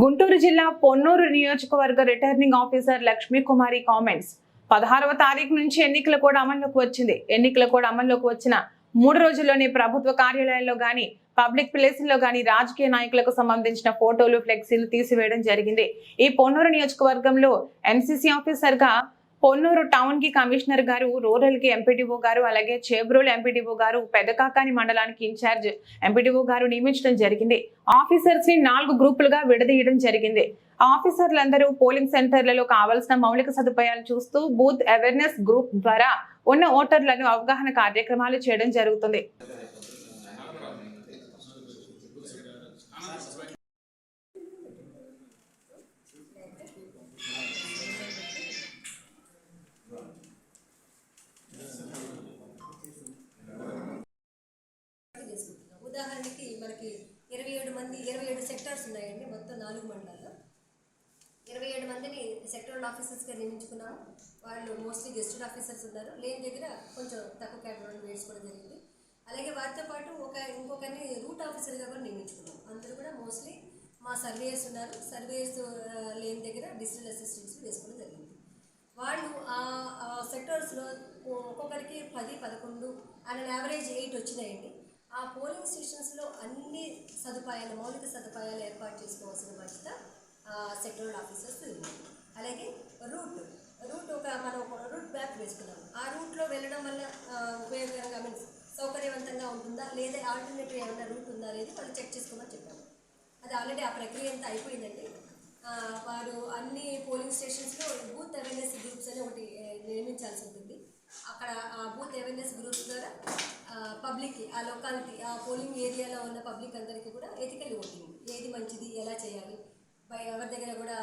గుంటూరు జిల్లా పొన్నూరు నియోజకవర్గ returning officer Lakshmi Kumari comments పదహారవ తారీఖు నుంచి ఎన్నికల కూడా అమల్లోకి వచ్చింది. ఎన్నికల కూడా అమల్లోకి వచ్చిన మూడు రోజుల్లోనే ప్రభుత్వ కార్యాలయాల్లో కానీ పబ్లిక్ ప్లేసుల్లో కానీ రాజకీయ నాయకులకు సంబంధించిన ఫోటోలు ఫ్లెక్సీలు తీసివేయడం జరిగింది. ఈ పొన్నూరు నియోజకవర్గంలో ఎన్సీసీ ఆఫీసర్గా పొన్నూరు టౌన్కి కమిషనర్ గారు రూరల్కి ఎంపీడీఓ గారు అలాగే చేబ్రోల్ ఎంపీడీఓ గారు పెదకాకాని మండలానికి ఇన్ఛార్జ్ ఎంపీడీఓ గారు నియమించడం జరిగింది. ఆఫీసర్స్ని నాలుగు గ్రూపులుగా విడదీయడం జరిగింది. ఆఫీసర్లందరూ పోలింగ్ సెంటర్లలో కావాల్సిన మౌలిక సదుపాయాలు చూస్తూ బూత్ అవేర్నెస్ గ్రూప్ ద్వారా ఉన్న ఓటర్లను అవగాహన కార్యక్రమాలు చేయడం జరుగుతుంది. ఉన్నాయండి మొత్తం నాలుగు మండలాల్లో. ఇరవై ఏడు మందిని సెక్టరల్ ఆఫీసర్స్గా నియమించుకున్నాము. వాళ్ళు మోస్ట్లీ గెస్టెడ్ ఆఫీసర్స్ ఉన్నారు. లేని దగ్గర కొంచెం తక్కువ క్యాటగరీ వేసుకోవడం జరిగింది. అలాగే వారితో పాటు ఒక ఇంకొకరిని రూట్ ఆఫీసర్గా కూడా నియమించుకున్నాం అందరూ కూడా మోస్ట్లీ మా సర్వేయర్స్ ఉన్నారు. సర్వేయర్స్ లేని దగ్గర డిజిటల్ అసిస్టెంట్స్ వేసుకోవడం జరిగింది. వాళ్ళు ఆ సెక్టర్స్లో ఒక్కొక్కరికి పది పదకొండు అండ్ యావరేజ్ ఎయిట్ వచ్చినాయండి. ఆ పోలింగ్ స్టేషన్స్లో అన్ని సదుపాయాలు మౌలిక సదుపాయాలు ఏర్పాటు చేసుకోవాల్సిన బాధ్యత సెక్టరల్ ఆఫీసర్స్ ఉంది. అలాగే రూట్ రూట్ ఒక మనం ఒక రూట్ మ్యాప్ వేసుకున్నాం. ఆ రూట్లో వెళ్ళడం వల్ల ఉపయోగకరంగా మీన్స్ సౌకర్యవంతంగా ఉంటుందా? లేదా ఆల్టర్నేటివ్ ఏమైనా రూట్ ఉందా అనేది వాళ్ళు చెక్ చేసుకోమని చెప్పాము అది ఆల్రెడీ ఆ ప్రక్రియ అంతా అయిపోయిందండి. వారు అన్ని పోలింగ్ స్టేషన్స్లో బూత్ అవేర్నెస్ గ్రూప్స్ అని ఒకటి నిర్మించాల్సి ఉంటుంది. అక్కడ బూత్ అవేర్నెస్ గ్రూప్స్ ద్వారా పబ్లిక్కి ఆ లొకాలిటీ ఆ పోలింగ్ ఏరియాలో ఉన్న పబ్లిక్ అందరికీ కూడా ఎథికల్ ఓటింగ్ ఏది మంచిది ఎలా చేయాలి? ఎవరి దగ్గర కూడా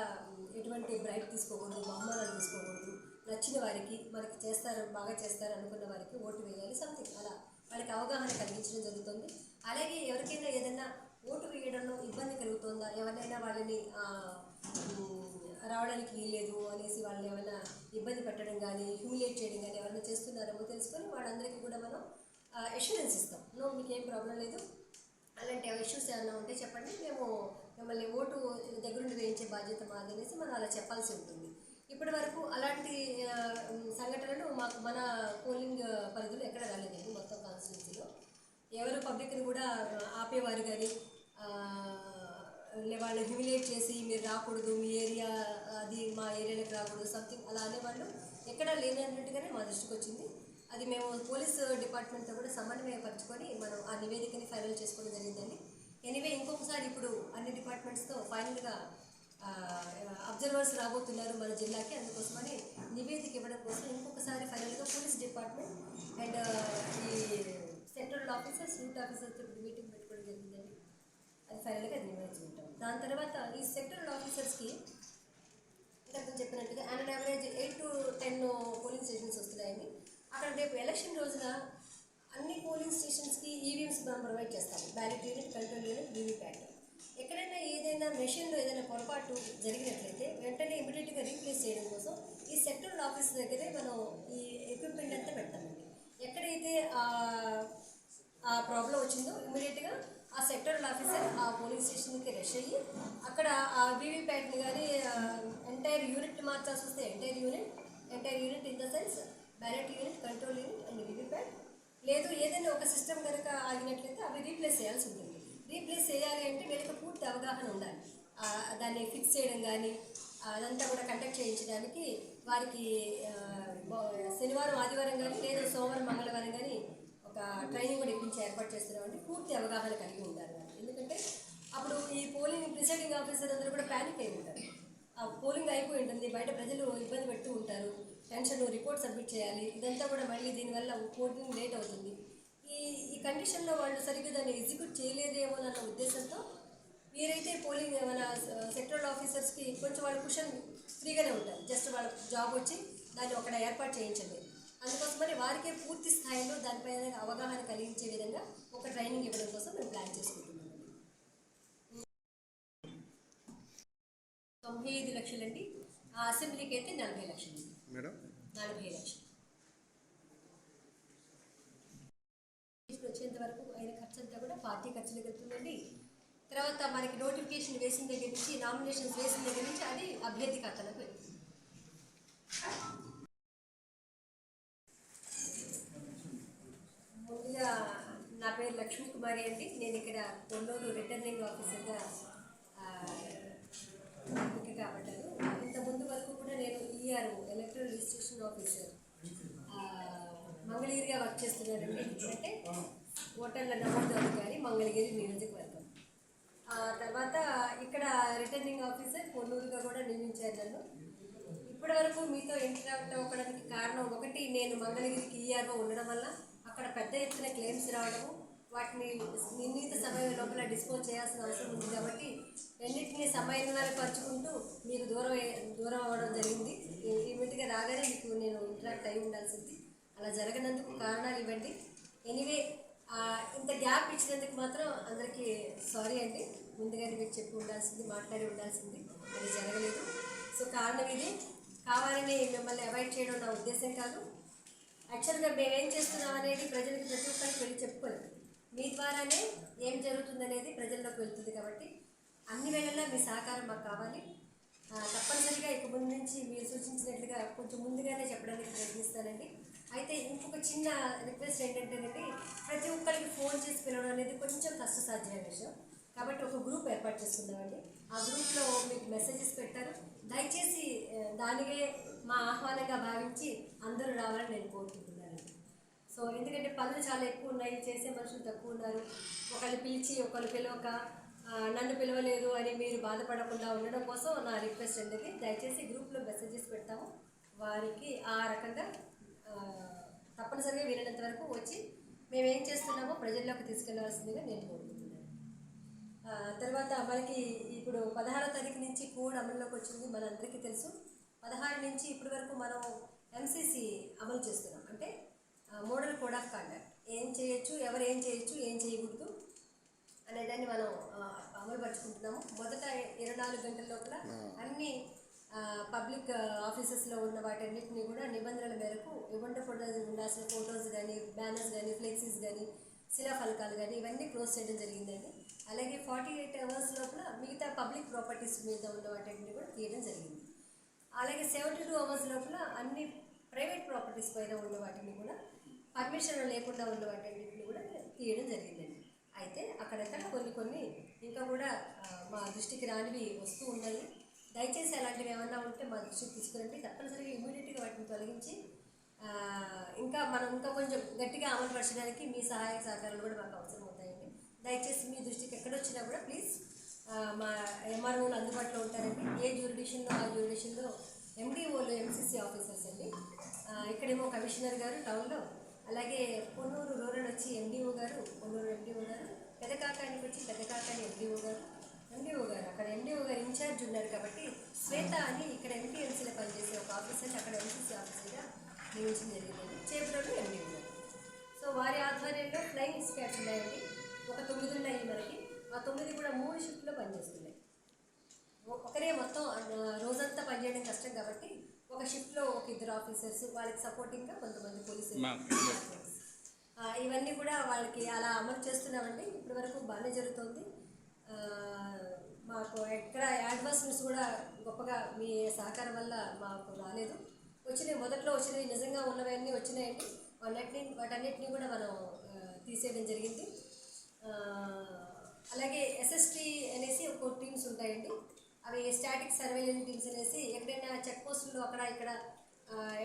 ఎటువంటి బ్రైట్ తీసుకోకూడదు బహుమానాలు తీసుకోకూడదు. నచ్చిన వారికి మనకి చేస్తారు బాగా చేస్తారు అనుకున్న వారికి ఓటు వేయాలి సంథింగ్ అలా. వాళ్ళకి అవగాహన కలిగించడం జరుగుతుంది. అలాగే ఎవరికైనా ఏదైనా ఓటు వేయడంలో ఇబ్బంది కలుగుతుందా? ఎవరినైనా వాళ్ళని రావడానికి వీల్లేదు అనేసి వాళ్ళని ఏమైనా ఇబ్బంది పెట్టడం కానీ హ్యూమిలేట్ చేయడం కానీ ఎవరైనా చేస్తున్నారేమో తెలుసుకొని వాళ్ళందరికీ కూడా మనం అష్యూరెన్స్ ఇస్తాం. నో మీకు ఏం ప్రాబ్లం లేదు. అలాంటి ఇష్యూస్ ఏమైనా ఉంటే చెప్పండి. మేము మిమ్మల్ని ఓటు దగ్గరుండి వేయించే బాధ్యత మాది అనేసి మనం అలా చెప్పాల్సి ఉంటుంది. ఇప్పటి వరకు అలాంటి సంఘటనలు మాకు మన పోలింగ్ పరిధిలో ఎక్కడ రాలేదండి మొత్తం కాన్స్టిట్యూన్సీలో ఎవరు పబ్లిక్ని కూడా ఆపేవారు కానీ వాళ్ళని హ్యూమిలేట్ చేసి మీరు రాకూడదు మీ ఏరియా అది మా ఏరియాలోకి రాకూడదు సంథింగ్ అలా అనేవాళ్ళు ఎక్కడా లేనట్టుగానే మా దృష్టికి వచ్చింది. అది మేము పోలీస్ డిపార్ట్మెంట్తో కూడా సమన్వయపరచుకొని మనం ఆ నివేదికని ఫైనల్ చేసుకోవడం జరిగిందండి. ఎనీవే ఇంకొకసారి ఇప్పుడు అన్ని డిపార్ట్మెంట్స్తో ఫైనల్గా అబ్జర్వర్స్ రాబోతున్నారు మన జిల్లాకి. అందుకోసమని నివేదిక ఇవ్వడం కోసం ఇంకొకసారి ఫైనల్గా పోలీస్ డిపార్ట్మెంట్ అండ్ ఈ central officers route officer meeting ఫైనల్గా అది నిర్ణయించుకుంటాం దాని తర్వాత ఈ సెక్టరల్ ఆఫీసర్స్కి ఇంతకు చెప్పినట్టుగా and average eight to ten polling stations వస్తున్నాయని. అక్కడ రేపు ఎలక్షన్ రోజున అన్ని పోలింగ్ స్టేషన్స్కి ఈవీఎంస్ మనం ప్రొవైడ్ చేస్తాం ballot unit control unit VVPAT ఎక్కడైనా ఏదైనా మెషిన్లో ఏదైనా పొరపాటు జరిగినట్లయితే వెంటనే ఇమీడియట్గా రీప్లేస్ చేయడం కోసం ఈ సెక్టరల్ ఆఫీస్ దగ్గరే మనం ఈ ఎక్విప్మెంట్ అంతా పెడతామండి. ఎక్కడైతే ఆ- ఆ ప్రాబ్లం వచ్చిందో ఇమీడియట్గా ఆ సెక్టరల్ ఆఫీసర్ ఆ పోలీస్ స్టేషన్కి రష్ అయ్యి అక్కడ ఆ వీవీప్యాట్ని కానీ ఎంటైర్ యూనిట్ మార్చాల్సి వస్తే entire unit entire unit in the sense ballot unit control unit and VVPAT లేదు ఏదైనా ఒక సిస్టమ్ కనుక ఆగినట్లయితే అవి రీప్లేస్ చేయాల్సి ఉంటుంది. రీప్లేస్ చేయాలి అంటే వీళ్ళకి పూర్తి అవగాహన ఉండాలి. దాన్ని ఫిక్స్ చేయడం కానీ అదంతా కూడా కండక్ట్ చేయించడానికి వారికి శనివారం ఆదివారం కానీ లేదా సోమవారం మంగళవారం కానీ ఒక ట్రైనింగ్ కూడా ఇప్పించి ఏర్పాటు చేస్తున్నామండి పూర్తి అవగాహన కలిగి ఉండాలి ఎందుకంటే అప్పుడు ఈ పోలింగ్ ప్రిసైడింగ్ ఆఫీసర్ అందరూ కూడా ప్యానిక్ అయి ఉంటారు. ఆ పోలింగ్ అయిపోయి ఉంటుంది. బయట ప్రజలు ఇబ్బంది పెడుతూ ఉంటారు. టెన్షన్ రిపోర్ట్ సబ్మిట్ చేయాలి. ఇదంతా కూడా మళ్ళీ దీనివల్ల పోలింగ్ లేట్ అవుతుంది. ఈ ఈ కండిషన్లో వాళ్ళు సరిగ్గా దాన్ని ఎగ్జిక్యూట్ చేయలేదేమో అన్న ఉద్దేశంతో మీరైతే పోలింగ్ మన సెక్టరల్ ఆఫీసర్స్కి కొంచెం వాళ్ళ కుషన్ ఫ్రీగానే ఉంటారు. జస్ట్ వాళ్ళ జాబ్ వచ్చి దాన్ని ఒకడ ఏర్పాటు చేయించండి. అందుకోసమని వారికే పూర్తి స్థాయిలో దానిపైన అవగాహన కలిగించే విధంగా ఒక ట్రైనింగ్ ఇవ్వడం కోసం మేము ప్లాన్ చేసుకుంటున్నాం. తొంభై ఐదు లక్షలండి. ఆ అసెంబ్లీకి అయితే నలభై లక్షలు. మేడం? నలభై లక్షలు. వచ్చేంత వరకు అయిన ఖర్చు అంతా కూడా పార్టీ ఖర్చులకు వెళ్తుందండి. తర్వాత మనకి నోటిఫికేషన్ వేసిన దగ్గర నుంచి నామినేషన్స్ వేసిన దగ్గర నుంచి అది అభ్యర్థి ఖాతాలోకి వెళ్తుంది ముందుగా నా పేరు లక్ష్మీ కుమారి అండి నేను ఇక్కడ కొల్లూరు రిటర్నింగ్ ఆఫీసర్గా ఆ, కాబట్టాను. ఇంత ముందు వరకు కూడా నేను ఈఆర్ ఎలక్ట్రల్ రిజిస్ట్రేషన్ ఆఫీసర్ మంగళగిరిగా వర్క్ చేస్తున్నానండి. అంటే ఓటర్ల నమోదు అధికారి మంగళగిరి నియోజకవర్గం తర్వాత ఇక్కడ రిటర్నింగ్ ఆఫీసర్ కొల్లూరుగా కూడా నియమించారు నన్ను. ఇప్పటి వరకు మీతో ఇంటరాక్ట్ అవ్వడానికి కారణం ఒకటి నేను మంగళగిరికి ఈఆర్ఓ ఉండడం వల్ల అక్కడ పెద్ద ఎత్తున క్లెయిమ్స్ రావడము వాటిని నిర్ణీత సమయం లోపల డిస్పోజ్ చేయాల్సిన అవసరం ఉంది కాబట్టి రెండింటిని పరుచుకుంటూ మీరు దూరం దూరం అవ్వడం జరిగింది. ఇమీడియట్గా రాగానే మీకు నేను ఇంటరాక్ట్ అయి ఉండాల్సింది. అలా జరగనందుకు కారణాలు ఇవ్వండి. ఎనీవే ఇంత గ్యాప్ ఇచ్చినందుకు మాత్రం అందరికీ సారీ అండి. ముందుగానే మీకు చెప్పి ఉండాల్సింది మాట్లాడి ఉండాల్సింది. అది జరగలేదు. సో కారణం ఇది. కావాలని మిమ్మల్ని అవాయిడ్ చేయడం నా ఉద్దేశం కాదు. యాక్చువల్గా మేమేం చేస్తున్నాం అనేది ప్రజలకు ప్రతి ఒక్కరికి వెళ్ళి చెప్పుకోలేదు. మీ ద్వారానే ఏం జరుగుతుంది అనేది ప్రజల్లోకి వెళ్తుంది కాబట్టి అన్ని వేళల్లో మీ సహకారం మాకు కావాలి. తప్పనిసరిగా ఇక ముందు నుంచి మీరు సూచించినట్లుగా కొంచెం ముందుగానే చెప్పడానికి ప్రయత్నిస్తానండి. అయితే ఇంకొక చిన్న రిక్వెస్ట్ ఏంటంటేనండి ప్రతి ఒక్కరికి ఫోన్ చేసి పిలవడం అనేది కొంచెం కష్టసాధ్యమైన విషయం. కాబట్టి ఒక గ్రూప్ ఏర్పాటు చేసుకుందామండి. ఆ గ్రూప్లో మీకు మెసేజెస్ పెట్టారు. దయచేసి దానికే మా ఆహ్వానంగా భావించి అందరూ రావాలని నేను కోరుకుంటున్నాను సో ఎందుకంటే పనులు చాలా ఎక్కువ ఉన్నాయి చేసే మనుషులు తక్కువ ఉన్నారు. ఒకళ్ళు పిలిచి ఒకళ్ళు పిలవక నన్ను పిలవలేదు అని మీరు బాధపడకుండా ఉండడం కోసం నా రిక్వెస్ట్ అండి దయచేసి గ్రూప్లో మెసేజెస్ పెడతాము. వారికి ఆ రకంగా తప్పనిసరిగా వీలైనంత వరకు వచ్చి మేము ఏం చేస్తున్నామో ప్రజల్లోకి తీసుకెళ్ళవలసిందిగా నేను కోరుకుంటున్నాను. తర్వాత మనకి ఇప్పుడు పదహారో తారీఖు నుంచి కోడ్ అమల్లోకి వచ్చింది మనందరికీ తెలుసు. పదహారు నుంచి ఇప్పటి వరకు మనం ఎంసీసీ అమలు చేస్తున్నాం. అంటే మోడల్ కోడ్ ఆఫ్ కండక్ట్ ఏం చేయొచ్చు ఎవరు ఏం చేయొచ్చు ఏం చేయకూడదు అనేదాన్ని మనం అమలు పరుచుకుంటున్నాము మొదట ఇరవై నాలుగు గంటల లోపల అన్ని పబ్లిక్ ఆఫీసెస్లో ఉన్న వాటన్నిటిని కూడా నిబంధనల మేరకు ఇవ్వకుండా ఉండాల్సిన ఫొటోస్ కానీ బ్యానర్స్ కానీ ఫ్లెక్సీస్ కానీ శిలా ఫలకాలు కానీ ఇవన్నీ క్లోజ్ చేయడం జరిగిందండి. అలాగే ఫార్టీ ఎయిట్ అవర్స్ లోపల మిగతా పబ్లిక్ ప్రాపర్టీస్ మీద ఉన్న వాటిని కూడా తీయడం జరిగింది. అలాగే సెవెంటీ టూ అవర్స్ లోపల అన్ని ప్రైవేట్ ప్రాపర్టీస్ పైన ఉన్న వాటిని కూడా పర్మిషన్ లేకుండా ఉన్న కూడా తీయడం జరిగిందండి అయితే అక్కడక్కడ కొన్ని కొన్ని ఇంకా కూడా మా దృష్టికి రానివి వస్తూ ఉన్నాయి. దయచేసి అలాంటివి ఏమన్నా ఉంటే మా దృష్టికి తీసుకురండి. తప్పనిసరిగా ఇమీడియట్గా వాటిని తొలగించి ఇంకా మనం ఇంకా కొంచెం గట్టిగా అమలుపరచడానికి మీ సహాయ సహకారాలు కూడా మాకు అవసరం అవుతాయండి. దయచేసి మీ దృష్టికి ఎక్కడొచ్చినా కూడా ప్లీజ్ మా ఎంఆర్ఓలు అందుబాటులో ఉంటారండి. ఏ జ్యూరిడిషన్లో ఆ జ్యూరిడిషన్లో ఎండిఓలు ఎంసీసీ ఆఫీసర్స్ అండి. ఇక్కడేమో కమిషనర్ గారు టౌన్లో అలాగే పొన్నూరు రూరల్ వచ్చి ఎండిఓ గారు పొన్నూరు ఎండిఓ గారు పెదకాకానికి వచ్చి పెదకాకాని ఎండిఓ గారు ఎండిఓ గారు. అక్కడ ఎండిఓ గారు ఇన్ఛార్జ్ ఉన్నారు కాబట్టి శ్వేత అని ఇక్కడ ఎంపీఎంసీలో పనిచేసే ఒక ఆఫీసర్ని అక్కడ ఎంసీసీ ఆఫీసర్గా నియమించడం జరిగింది. చేపలలో ఎండిఓ గారు. సో వారి ఆధ్వర్యంలో ఫ్లయింగ్ స్క్వాడ్స్ ఉన్నాయండి. ఒక తొమ్మిది ఉన్నాయి మనకి. ఆ తొమ్మిది కూడా మూడు షిఫ్ట్లో పనిచేస్తున్నాయి. ఒకరే మొత్తం రోజంతా పనిచేయడం కష్టం కాబట్టి ఒక షిఫ్ట్లో ఒక ఇద్దరు ఆఫీసర్స్ వాళ్ళకి సపోర్టింగ్గా కొంతమంది పోలీసులు ఇవన్నీ కూడా వాళ్ళకి అలా అమలు చేస్తున్నామండి. ఇప్పటి వరకు బాగానే జరుగుతుంది. మాకు ఎక్కడ అడ్వాన్స్మెంట్స్ కూడా గొప్పగా మీ సహకారం వల్ల మాకు రాలేదు. వచ్చినాయి మొదట్లో వచ్చినవి నిజంగా ఉన్నవన్నీ వచ్చినాయండి. వాటన్నిటిని వాటన్నిటిని కూడా మనం తీసేయడం జరిగింది. అలాగే ఎస్ఎస్టీ అనేసి ఒక టీమ్స్ ఉంటాయండి. అవి స్టాటిక్ సర్వేలెన్స్ టీమ్స్ అనేసి ఎక్కడైనా చెక్ పోస్టులు అక్కడ ఇక్కడ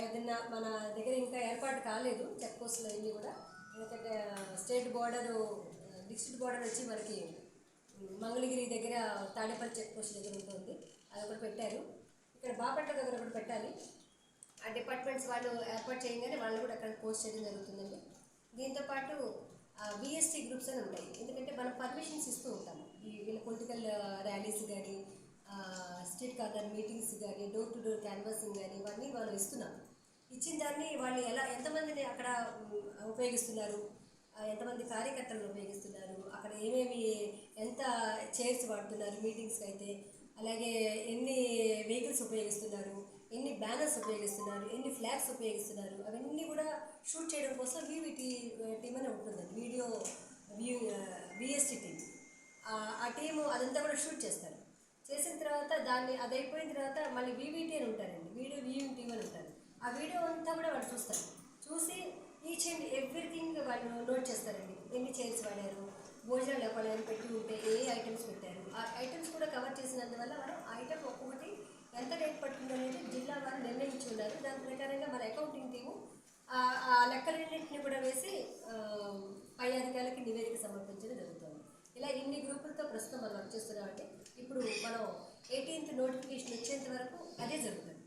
ఏదైనా మన దగ్గర ఇంకా ఏర్పాటు కాలేదు చెక్ పోస్టులు అన్నీ కూడా. ఎందుకంటే స్టేట్ బార్డరు డిస్ట్రిక్ట్ బార్డర్ వచ్చి మనకి మంగళగిరి దగ్గర తాడేపల్లి చెక్ పోస్ట్ దగ్గర ఉంటుంది. అది ఒకటి పెట్టారు. ఇక్కడ బాపట్ల దగ్గర ఒకటి పెట్టాలి. ఆ డిపార్ట్మెంట్స్ వాళ్ళు ఏర్పాటు చేయగానే వాళ్ళు కూడా అక్కడ పోస్ట్ చేయడం జరుగుతుందండి. దీంతోపాటు బిఎస్టీ గ్రూప్స్ అని ఉంటాయి ఎందుకంటే మనం పర్మిషన్స్ ఇస్తూ ఉంటాము. ఈ వీళ్ళ పొలిటికల్ ర్యాలీస్ కానీ స్ట్రీట్ కార్డర్ మీటింగ్స్ కానీ డోర్ టు డోర్ క్యాన్వాసింగ్ కానీ ఇవన్నీ మనం ఇస్తున్నాం. ఇచ్చిన దాన్ని వాళ్ళు ఎలా ఎంతమందిని అక్కడ ఉపయోగిస్తున్నారు? ఎంతమంది కార్యకర్తలను ఉపయోగిస్తున్నారు? అక్కడ ఏమేమి ఎంత చైర్స్ వాడుతున్నారు మీటింగ్స్కి అయితే? అలాగే ఎన్ని వెహికల్స్ ఉపయోగిస్తున్నారు? ఎన్ని బ్యానర్స్ ఉపయోగిస్తున్నారు? ఎన్ని ఫ్లాగ్స్ ఉపయోగిస్తున్నారు? అవన్నీ కూడా షూట్ చేయడం కోసం వీవీటీ టీమ్ అని ఉంటుందండి. వీడియో వ్యూ విఎస్టీ టీమ్ ఆ- ఆ టీము అదంతా కూడా షూట్ చేస్తారు. చేసిన తర్వాత దాన్ని అది అయిపోయిన తర్వాత మళ్ళీ వీవీటీ అని ఉంటారండి. వీడియో వ్యూయింగ్ అని ఉంటారు. ఆ వీడియో అంతా కూడా వాళ్ళు చూస్తారు. చూసి ఈచ్ అండ్ ఎవ్రీథింగ్ వాళ్ళు నోట్ చేస్తారండి. ఎన్ని చైర్స్ వాడారు? భోజనాలు ఎప్పుడు పెట్టి ఉంటే ఏ ఐటమ్స్ పెట్టారు? ఆ ఐటమ్స్ కూడా కవర్ చేసినందువల్ల మనం ఐటమ్ ఒక్కొక్కటి ఎంత రేట్ పడుతుంది అనేది జిల్లా వారు నిర్ణయించి ఉన్నారు దాని ప్రకారంగా మన అకౌంటింగ్ టీము ఆ లెక్కలన్నింటిని లెక్కలన్నింటినీ కూడా వేసి పై అధికారులకి నివేదిక సమర్పించడం జరుగుతుంది. ఇలా ఇన్ని గ్రూపులతో ప్రస్తుతం మనం వర్క్ చేస్తున్నామంటే ఇప్పుడు మనం ఎయిటీన్త్ నోటిఫికేషన్ వచ్చేంత వరకు అదే జరుగుతుంది.